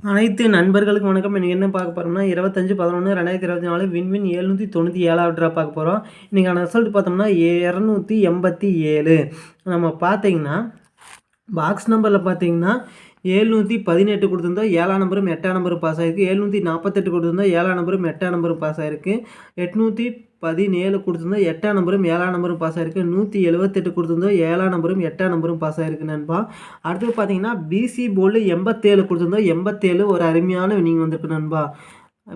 அனைத்து நண்பர்களுக்கு வணக்கம். இன்றைக்கி என்ன பார்க்க போகிறோம்னா இருபத்தஞ்சு பதினொன்று ரெண்டாயிரத்தி இருபத்தி நாலு விண்வின் எழுநூற்றி தொண்ணூற்றி ஏழாவது ட்ரா பார்க்க போகிறோம் இன்றைக்கான ரிசல்ட் பார்த்தோம்னா இரநூத்தி எண்பத்தி ஏழு. நம்ம பார்த்தீங்கன்னா பாக்ஸ் நம்பரில் பார்த்தீங்கன்னா ஏழ்நூற்றி பதினெட்டு கொடுத்துருந்தோம் ஏழாம் நம்பரும் எட்டாம் நம்பரும் பாஸ் ஆகிருக்கு ஏழ்நூற்றி நாற்பத்தெட்டு கொடுத்துருந்தோம் ஏழாம் நம்பரும் எட்டாம் நம்பரும் பாஸ் ஆகிருக்கு எட்நூற்றி பதினேழு கொடுத்துருந்தோம் எட்டாம் நம்பரும் ஏழாம் நம்பரும் பாஸ் ஆகிருக்கு நூற்றி எழுபத்தெட்டு கொடுத்துருந்தோம் ஏழாம் நம்பரும் எட்டாம் நம்பரும் பாஸ் ஆகிருக்கு நண்பா. அடுத்து பார்த்தீங்கன்னா பிசி போர்டு எண்பத்தேழு கொடுத்துருந்தோம். எண்பத்தேழு ஒரு அருமையான வினிங் வந்திருக்கு நண்பா.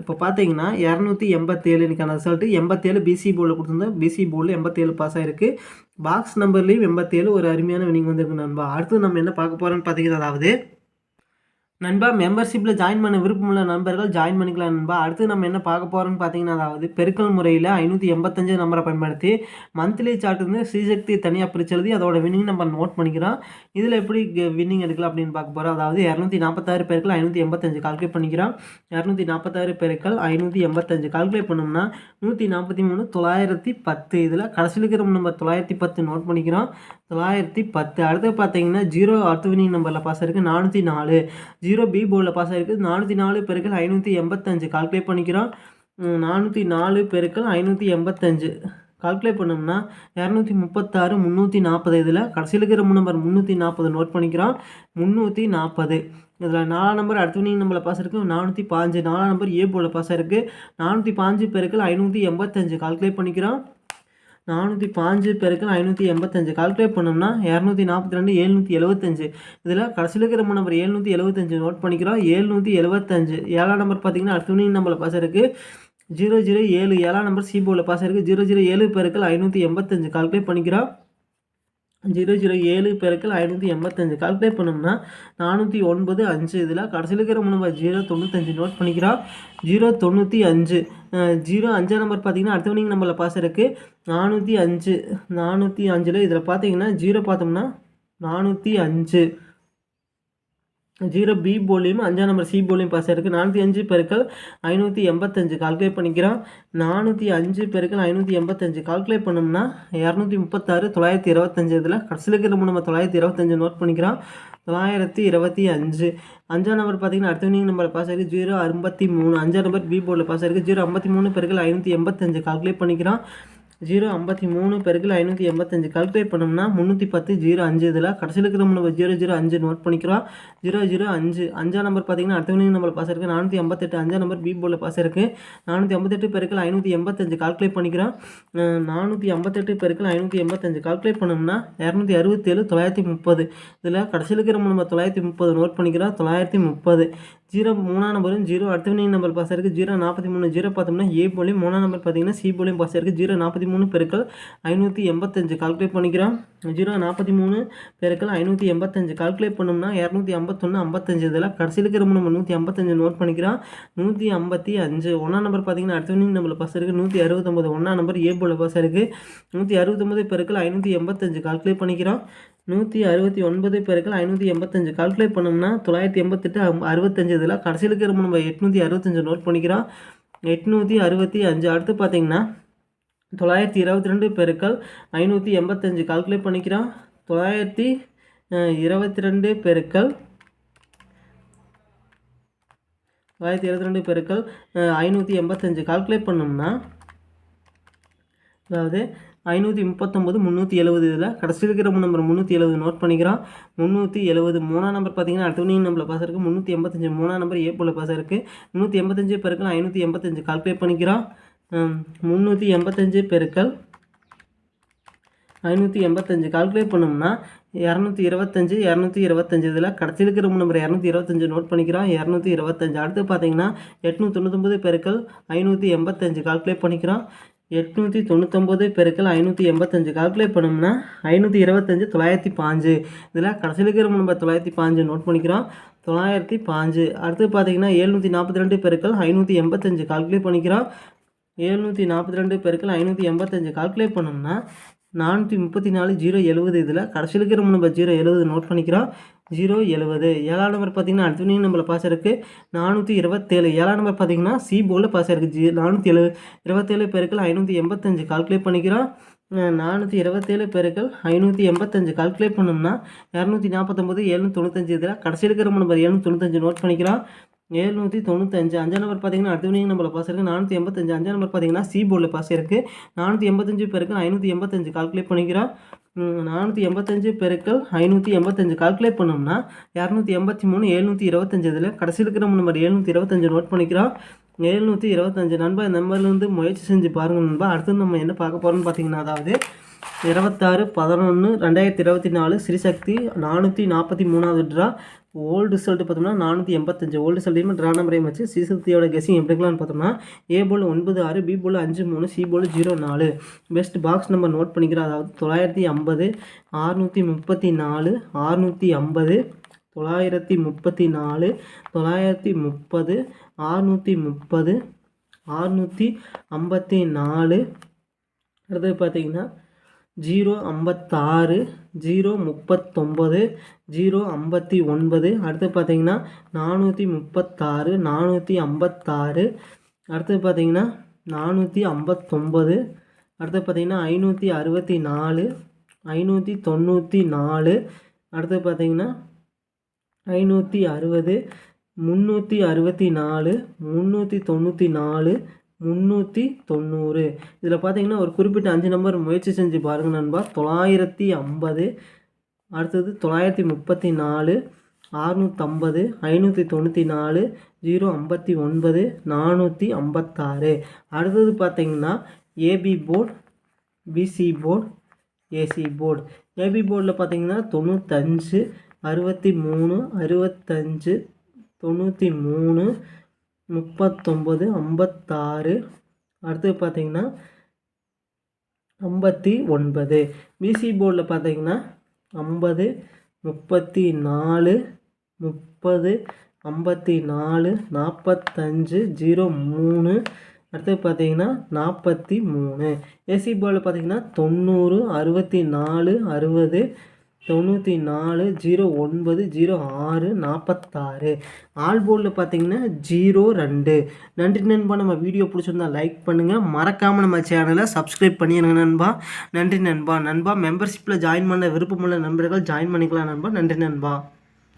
இப்போ பார்த்தீங்கன்னா இரநூத்தி எண்பத்தேழு எனக்கான ரிசல்ட்டு எண்பத்தேழு பிசி போர்டில் கொடுத்துருந்தோம். பிசி போர்டில் எண்பத்தேழு பாஸ் ஆகிருக்கு பாக்ஸ் நம்பர்லேயும் எண்பத்தேழு ஒரு அருமையான வினிங் வந்திருக்கு நண்பா. அடுத்து நம்ம என்ன பார்க்க போகிறோன்னு பார்த்தீங்கன்னா அதாவது நண்பா மெம்பர்ஷிப்பில் ஜாயின் பண்ண விருப்பமுள்ள நண்பர்கள் ஜாயின் பண்ணிக்கலாம் நண்பா. அடுத்து நம்ம என்ன பார்க்க போகிறோம்னு பார்த்தீங்கன்னா அதாவது பெருக்கல் முறையில் ஐநூற்றி எண்பத்தஞ்சு நம்பரை பயன்படுத்தி மந்த்லி சார்ட் வந்து ஸ்ரீசக்தி தனியாக பிரிச்சு அதோட வின்னிங் நம்ம நோட் பண்ணிக்கிறோம். இதில் எப்படி வின்னிங் எடுக்கலாம் அப்படின்னு பார்க்க போகிறோம் அதாவது இரநூத்தி நாற்பத்தாறு பேருக்கள் ஐநூற்றி எண்பத்தஞ்சு கால்குலேட் பண்ணிக்கிறோம். இரநூத்தி நாற்பத்தாறு பேருக்கள் ஐநூற்றி எண்பத்தஞ்சு கால்குலேட் பண்ணோம்னா நூற்றி நாற்பத்தி மூணு தொள்ளாயிரத்தி பத்து. இதில் கடைசியில் இருக்கிற நம்ம தொள்ளாயிரத்தி பத்து நோட் பண்ணிக்கிறோம். தொள்ளாயிரத்தி பத்து. அடுத்து பார்த்தீங்கன்னா ஜீரோ அடுத்த வினிங் நம்பரில் பாஸ் இருக்குது நானூற்றி நாலு. ஜீரோ பி போர்டில் பாஸ் இருக்குது நானூற்றி நாலு பெருக்கள் ஐநூற்றி எண்பத்தஞ்சு. கால்குலேட் பண்ணிக்கிறோம். நானூற்றி நாலு பெருக்கள் ஐநூற்றி எண்பத்தஞ்சு. கால்குலேட் பண்ணோம்னா இரநூத்தி முப்பத்தாறு முந்நூற்றி நாற்பது இதில் கடைசியில் இருக்கிற நம்பர் முந்நூற்றி நாற்பது நோட் பண்ணிக்கிறோம். முந்நூற்றி நாற்பது இதில் நாலாம் நம்பர் அடுத்த நீங்கள் நம்பரில் பாஸ் இருக்குது நானூற்றி பாஞ்சு. நாலாம் நம்பர் ஏ போர்டில் பாஸ் இருக்குது நானூற்றி பாஞ்சு பேருக்கு ஐநூற்றி எண்பத்தஞ்சு. கால்குலேட் பண்ணிக்கிறோம். நானூற்றி பாஞ்சு பெருக்கள் ஐநூற்றி எண்பத்தஞ்சு. கால்குலேட் பண்ணோம்னா இரநூத்தி நாற்பத்தி ரெண்டு ஏழ்நூற்றி எழுபத்தஞ்சு இதில் கடைசியில் இருக்கிற நம்பர் ஏழ்நூற்றி எழுபத்தஞ்சு நோட் பண்ணிக்கிறோம். ஏழ்நூற்றி எழுபத்தஞ்சு ஏழாம் நம்பர் பார்த்தீங்கன்னா அடுத்த நம்பரில் பாஸ் இருக்குது ஜீரோ ஜீரோ ஏழு. ஏழாம் நம்பர் சிபோவில் பாஸ் இருக்குது ஜீரோ ஜீரோ ஏழு பெருக்கள் ஐநூற்றி எண்பத்தஞ்சு. கால்குலேட் பண்ணிக்கிறோம். ஜீரோ ஜீரோ ஏழு பெருக்கள் ஐநூற்றி எண்பத்தஞ்சு கால்குலேட் பண்ணோம்னா நானூற்றி ஒன்பது அஞ்சு. இதில் கடைசியில் இருக்கிற நம்ம ஜீரோ தொண்ணூத்தஞ்சு நோட் பண்ணிக்கிறோம். ஜீரோ தொண்ணூற்றி அஞ்சு. ஜீரோ அஞ்சாம் நம்பர் பார்த்தீங்கன்னா அடுத்த வினிங் நம்பரில் பாஸ் இருக்குது நானூற்றி அஞ்சு. நானூற்றி அஞ்சில் இதில் பார்த்தீங்கன்னா ஜீரோ பார்த்தோம்னா நானூற்றி அஞ்சு. ஜீரோ பி போலியும் அஞ்சாம் நம்பர் சி போலியும் பாஸ் ஆயிருக்கு. நானூற்றி அஞ்சு பெருக்கள் ஐநூற்றி எண்பத்தஞ்சு கால்குலேட் பண்ணிக்கிறோம். நானூற்றி அஞ்சு பெருக்கள் ஐநூற்றி எண்பத்தஞ்சு கால்குலேட் பண்ணோம்னா இரநூத்தி முப்பத்தாறு தொள்ளாயிரத்தி இருபத்தஞ்சு இதில் கடைசியில் இருக்கிற நம்ம தொள்ளாயிரத்தி இருபத்தஞ்சு நோட் பண்ணிக்கிறோம். தொள்ளாயிரத்தி இருபத்தி அஞ்சு. அஞ்சாம் நம்பர் பார்த்தீங்கன்னா அடுத்த வினிங் நம்பர் பாஸ் ஆகிருக்கு ஜீரோ ஐம்பத்தி மூணு. அஞ்சாம் நம்பர் பி போர்டில் பாஸ் ஆயிருக்கு. ஜீரோ ஐம்பத்தி மூணு பெருக்கள் ஐநூற்றி எண்பத்தஞ்சு கால்குலேட் பண்ணிக்கிறோம். ஜீரோ ஐம்பத்தி மூணு பெருக்கில் ஐநூற்றி எண்பத்தஞ்சு. கால்குலேட் பண்ணோம்னா முந்நூற்றி பத்து ஜீரோ அஞ்சு இதில். கடைசியில் இருக்கிற நம்ம ஜீரோ ஜீரோ அஞ்சு நோட் பண்ணிக்கிறோம். ஜீரோ ஜீரோ அஞ்சு. அஞ்சாம் நம்பர் பார்த்தீங்கன்னா அடுத்த நம்பர் பாஸ் இருக்குது நானூற்றி ஐம்பத்தெட்டு அஞ்சாம் நம்பர் பி போர்டில் பாஸ் இருக்குது நானூற்றி ஐம்பத்தெட்டு பெருக்கில் ஐநூற்றி எண்பத்தஞ்சு. கால்குலேட் பண்ணிக்கிறோம். நானூற்றி ஐம்பத்தெட்டு பெருக்கில் ஐநூற்றி எண்பத்தஞ்சு. கால்குலேட் பண்ணோம்னா இரநூத்தி அறுபத்தேழு தொள்ளாயிரத்தி முப்பது. இதில் கடைசியில் இருக்கிற நம்ம தொள்ளாயிரத்தி முப்பது நோட் பண்ணிக்கிறோம். தொள்ளாயிரத்தி முப்பது. ஜீரோ மூணாம் நம்பரும் ஜீரோ அடுத்த வினிங் நம்பர் பாஸ் இருக்குது ஜீரோ நாற்பத்தி மூணு ஜீரோ பார்த்தோம்னா ஏ போலியும் மூணாம் நம்பர் பார்த்தீங்கன்னா சி போலியும் பாஸ் இருக்குது ஜீரோ நாற்பத்தி மூணு பெருக்கள் ஐநூற்றி எண்பத்தஞ்சு. கால்குலேட் பண்ணிக்கிறோம். ஜீரோ நாற்பத்தி மூணு பெருக்கள் ஐநூற்றி எண்பத்தஞ்சு. கால்குலேட் பண்ணோம்னா இரநூத்தி ஐம்பத்தொன்று ஐம்பத்தஞ்சு. இதில் கடைசியில் இருக்கிற நம்ம நூற்றி ஐம்பத்தஞ்சு நோட் பண்ணிக்கிறோம். நூற்றி ஐம்பத்தி அஞ்சு. ஒன்றாம் நம்பர் பார்த்தீங்கன்னா அடுத்த வினிங் நம்பர் பாஸ் இருக்குது நூற்றி அறுபத்தொம்பது ஒன்றாம் நம்பர் ஏ போல பாஸ் இருக்குது நூற்றி அறுபத்தொம்பது பெருக்கள் ஐநூற்றி எண்பத்தஞ்சு. கால்குலேட் பண்ணிக்கிறோம். நூற்றி அறுபத்தி ஒன்பது பேருக்கள் ஐநூற்றி எண்பத்தஞ்சு கால்குலேட் பண்ணோம்னா தொள்ளாயிரத்தி எண்பத்தெட்டு அறுபத்தஞ்சு இதில் கடைசியிலுக்கு இருக்கிற நம்ம எட்நூற்றி அறுபத்தஞ்சு நோட் பண்ணிக்கிறோம். எட்நூற்றி அறுபத்தி அஞ்சு. அடுத்து பார்த்தீங்கன்னா தொள்ளாயிரத்தி இருபத்தி ரெண்டு பெருக்கள் ஐநூற்றி எண்பத்தஞ்சு. கால்குலேட் பண்ணிக்கிறோம். தொள்ளாயிரத்தி இருபத்தி ரெண்டு பெருக்கள் தொள்ளாயிரத்தி இருபத்தி ரெண்டு பெருக்கள் ஐநூற்றி எண்பத்தஞ்சு. கால்குலேட் பண்ணோம்னா அதாவது ஐநூற்றி முப்பத்தொம்பது முந்நூற்றி எழுபது இதில் கடைசி இருக்கிற நம்பர் முந்நூற்றி எழுபது நோட் பண்ணிக்கிறோம். முந்நூற்றி எழுபது மூணாம் நம்பர் பார்த்தீங்கன்னா அடுத்த நம்பரில் பாஸ் இருக்குது முந்நூற்றி எண்பத்தஞ்சு மூணாம் நம்பர் ஏ போல் பாஸ் இருக்குது முந்நூற்றி எண்பத்தஞ்சு பெருக்கள் ஐநூற்றி எண்பத்தஞ்சு கால்குலேட் பண்ணிக்கிறோம். முந்நூற்றி எண்பத்தஞ்சு பெருக்கள் ஐநூற்றி எண்பத்தஞ்சு கால்குலேட் பண்ணோம்னா இரநூத்தி இருபத்தஞ்சு இரநூத்தி இருபத்தஞ்சு இதில் கடைசியில் இருக்கிற நம்பர் இரநூத்தி இருபத்தஞ்சு நோட் பண்ணிக்கிறோம். இரநூத்தி இருபத்தஞ்சு. அடுத்து பார்த்தீங்கன்னா எட்நூற்றி தொண்ணூத்தொம்பது பெருக்கள் ஐநூற்றி எண்பத்தஞ்சு கால்குலேட் பண்ணிக்கிறோம். எட்நூற்றி தொண்ணூத்தொம்பது பெருக்கள் ஐநூற்றி எண்பத்தஞ்சு. கால்குலேட் பண்ணோம்னா ஐநூற்றி இருபத்தஞ்சு தொள்ளாயிரத்தி பாஞ்சு. இதில் கடைசியில் இருக்கிற நம்ம தொள்ளாயிரத்தி பாஞ்சு நோட் பண்ணிக்கிறோம். தொள்ளாயிரத்தி பாஞ்சு. அடுத்து பார்த்தீங்கன்னா எழுநூற்றி நாற்பத்தி ரெண்டு பெருக்கள் ஐநூற்றி எண்பத்தஞ்சு. கால்குலேட் பண்ணிக்கிறோம். ஏழ்நூற்றி நாற்பத்தி ரெண்டு பெருக்கள் ஐநூற்றி எண்பத்தஞ்சு. கால்குலேட் பண்ணோம்னா நானூற்றி முப்பத்தி நாலு ஜீரோ எழுபது இதில் கடைசியில் இருக்கிற நம்ம ஜீரோ எழுபது நோட் பண்ணிக்கிறோம். ஜீரோ எழுபது ஏழாம் நம்பர் பார்த்தீங்கன்னா அடுத்த நம்பரில் பாஸ் இருக்குது நானூற்றி இருபத்தேழு. ஏழாம் நம்பர் பார்த்தீங்கன்னா சி போர்டில் பாஸ் இருக்குது ஜி நானூற்றி எழு இருபத்தேழு பேருக்கள் ஐநூற்றி எண்பத்தஞ்சு. கால்குலேட் பண்ணிக்கிறோம். நானூற்றி இருபத்தேழு பேருக்கள் ஐநூற்றி எண்பத்தஞ்சு. கால்குலேட் பண்ணோம்னா இரநூத்தி நாற்பத்தொம்பது எழுநூற்றி தொண்ணூத்தஞ்சு இதில் கடைசி இருக்கிற நம்பர் எழுநூற்றி தொண்ணூத்தஞ்சு நோட் பண்ணிக்கிறோம். எழுநூற்றி தொண்ணூத்தஞ்சு. அஞ்சாம் நம்பர் பார்த்தீங்கன்னா அடுத்த வினிங் நம்பரில் பாஸ் இருக்குது நானூற்றி எண்பத்தஞ்சு. அஞ்சாம் நம்பர் பார்த்தீங்கன்னா சி போர்டில் பாஸ் இருக்குது நானூற்றி எண்பத்தஞ்சு பேருக்கு ஐநூற்றி எண்பத்தஞ்சு. கால்குலேட் பண்ணிக்கிறோம். நானூற்றி எண்பத்தஞ்சு பெருக்கள் ஐநூற்றி எண்பத்தஞ்சு. கால்குலேட் பண்ணோம்னா இரநூத்தி எண்பத்தி மூணு எழுநூற்றி இருபத்தஞ்சு. இதில் கடைசி இருக்கிற நம்பர் எழுநூற்றி இருபத்தஞ்சு நோட் பண்ணிக்கிறோம். எழுநூற்றி இருபத்தஞ்சு. நண்பா இந்த நம்பர்லேருந்து முயற்சி செஞ்சு பாருங்கள் நண்பா. அடுத்து நம்ம என்ன பார்க்க போகிறோம்னு பார்த்தீங்கன்னா அதாவது இருபத்தாறு பதினொன்று ரெண்டாயிரத்தி இருபத்தி நாலு ஸ்ரீசக்தி நானூற்றி நாற்பத்தி மூணாவது ட்ரா ஓல்டு ரிசல்ட் பார்த்தோம்னா நானூற்றி எண்பத்தஞ்சு ஓல்டு ரிசல்ட்டையும் ட்ரா நம்பரையும் வச்சு ஸ்ரீசக்தியோட கெஸிங் எப்படிக்கலாம்னு பார்த்தோம்னா ஏ போல் ஒன்பது ஆறு பி போல் அஞ்சு மூணு சி போல் ஜீரோ நாலு. பெஸ்ட் பாக்ஸ் நம்பர் நோட் பண்ணிக்கிறோம். அதாவது தொள்ளாயிரத்தி ஐம்பது ஆறுநூற்றி முப்பத்தி நாலு ஆறுநூற்றி ஐம்பது தொள்ளாயிரத்தி முப்பத்தி நாலு தொள்ளாயிரத்தி முப்பது ஆறுநூற்றி முப்பது ஆறுநூற்றி ஐம்பத்தி நாலு அடுத்தது பார்த்தீங்கன்னா ஜீரோ ஐம்பத்தாறு ஜீரோ முப்பத்தொம்பது ஜீரோ ஐம்பத்தி ஒன்பது. அடுத்து பார்த்தீங்கன்னா நானூற்றி முப்பத்தாறு நானூற்றி ஐம்பத்தாறு. அடுத்து பார்த்தீங்கன்னா நானூற்றி ஐம்பத்தொம்பது. அடுத்து பார்த்தீங்கன்னா ஐநூற்றி அறுபத்தி நாலு ஐநூற்றி தொண்ணூற்றி நாலு. அடுத்து பார்த்தீங்கன்னா ஐநூற்றி அறுபது முந்நூற்றி அறுபத்தி நாலு முந்நூற்றி தொண்ணூற்றி நாலு. முந்நூற்றி தொண்ணூறு. இதில் பார்த்தீங்கன்னா ஒரு குறிப்பிட்ட அஞ்சு நம்பர் முயற்சி செஞ்சு பாருங்க நண்பா. தொள்ளாயிரத்தி ஐம்பது அடுத்தது தொள்ளாயிரத்தி முப்பத்தி நாலு அறுநூற்றம்பது ஐநூற்றி தொண்ணூற்றி நாலு ஜீரோ ஐம்பத்தி ஒன்பது நானூற்றி ஐம்பத்தாறு. அடுத்தது பார்த்தீங்கன்னா AB board BC board AC board. AB போர்டில் பார்த்தீங்கன்னா தொண்ணூத்தஞ்சு அறுபத்தி மூணு அறுபத்தஞ்சு தொண்ணூற்றி மூணு முப்பத்தொம்பது ஐம்பத்தாறு. அடுத்து பார்த்தீங்கன்னா ஐம்பத்தி ஒன்பது. பிசி போர்டில் பார்த்தீங்கன்னா ஐம்பது முப்பத்தி நாலு முப்பது ஐம்பத்தி நாலு நாற்பத்தஞ்சு ஜீரோ மூணு. அடுத்து பார்த்தீங்கன்னா நாற்பத்தி மூணு. ஏசி போர்டில் பார்த்தீங்கன்னா தொண்ணூறு அறுபத்தி நாலு அறுபது தொண்ணூற்றி நாலு ஜீரோ ஒன்பது ஜீரோ ஆறு நாற்பத்தாறு ஆல் போர்டில் பார்த்தீங்கன்னா ஜீரோ ரெண்டு. நன்றி நண்பா. நம்ம வீடியோ பிடிச்சிருந்தா லைக் பண்ணுங்கள் மறக்காமல் நம்ம சேனலை சப்ஸ்கிரைப் பண்ணிடுங்க நண்பா. நன்றி நண்பா. நண்பா மெம்பர்ஷிப்பில் ஜாயின் பண்ண விருப்பமுள்ள நண்பர்கள் ஜாயின் பண்ணிக்கலாம் நண்பா. நன்றி நண்பா.